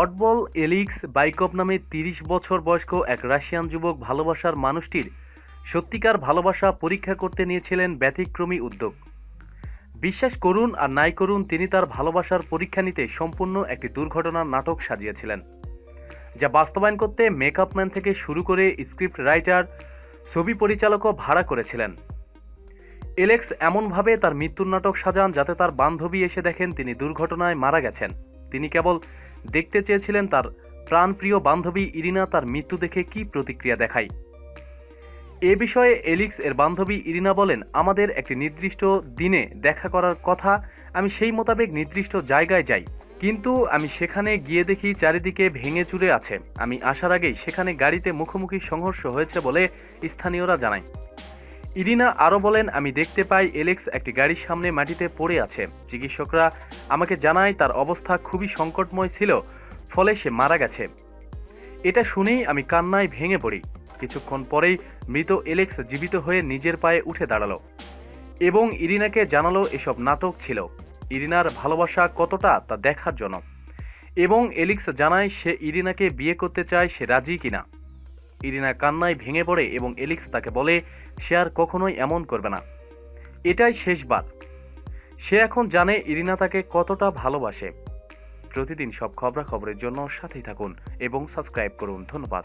অটবল এলিক্স বাইকপ নামে তিরিশ বছর বয়স্ক এক রাশিয়ান যুবক ভালোবাসার মানুষটির সত্যিকার ভালোবাসা পরীক্ষা করতে নিয়েছিলেন ব্যতিক্রমী উদ্যোগ। বিশ্বাস করুন আর নাই করুন, তিনি তার ভালোবাসার পরীক্ষা নিতে সম্পূর্ণ একটি দুর্ঘটনার নাটক সাজিয়েছিলেন, যা বাস্তবায়ন করতে মেকআপ ম্যান থেকে শুরু করে স্ক্রিপ্ট রাইটার, ছবি পরিচালকও ভাড়া করেছিলেন। এলেক্স এমনভাবে তার মৃত্যুর নাটক সাজান যাতে তার বান্ধবী এসে দেখেন তিনি দুর্ঘটনায় মারা গেছেন। তিনি কেবল দেখতে চেয়েছিলেন তার প্রাণপ্রিয় বান্ধবী ইরিনা তার মৃত্যু দেখে কি প্রতিক্রিয়া দেখায়। এ বিষয়ে এলিক্স এর বান্ধবী ইরিনা বলেন, আমাদের একটি নির্দিষ্ট দিনে দেখা করার কথা, আমি সেই মোতাবেক নির্দিষ্ট জায়গায় যাই। কিন্তু আমি সেখানে গিয়ে দেখি চারিদিকে ভেঙে চুরে আছে। আমি আসার আগেই সেখানে গাড়িতে মুখোমুখি সংঘর্ষ হয়েছে বলে স্থানীয়রা জানায়। ইরিনা আরও বলেন, আমি দেখতে পাই এলেক্স একটি গাড়ির সামনে মাটিতে পড়ে আছে। চিকিৎসকরা আমাকে জানায় তার অবস্থা খুবই সংকটময় ছিল, ফলে সে মারা গেছে। এটা শুনেই আমি কান্নায় ভেঙে পড়ি। কিছুক্ষণ পরেই মৃত এলেক্স জীবিত হয়ে নিজের পায়ে উঠে দাঁড়াল এবং ইরিনাকে জানালো এসব নাটক ছিল। ইরিনার ভালোবাসা কতটা তা দেখার জন্য। এবং এলিক্স জানায় সে ইরিনাকে বিয়ে করতে চায় সে রাজি কিনা। ইরিনা কান্নায় ভেঙে পড়ে এবং এলিক্স তাকে বলে, সে আর কখনোই এমন করবে না। এটাই শেষবার সে এখন জানে ইরিনা তাকে কতটা ভালোবাসে। প্রতিদিন সব খবরাখবরের জন্য সাথেই থাকুন এবং সাবস্ক্রাইব করুন। ধন্যবাদ।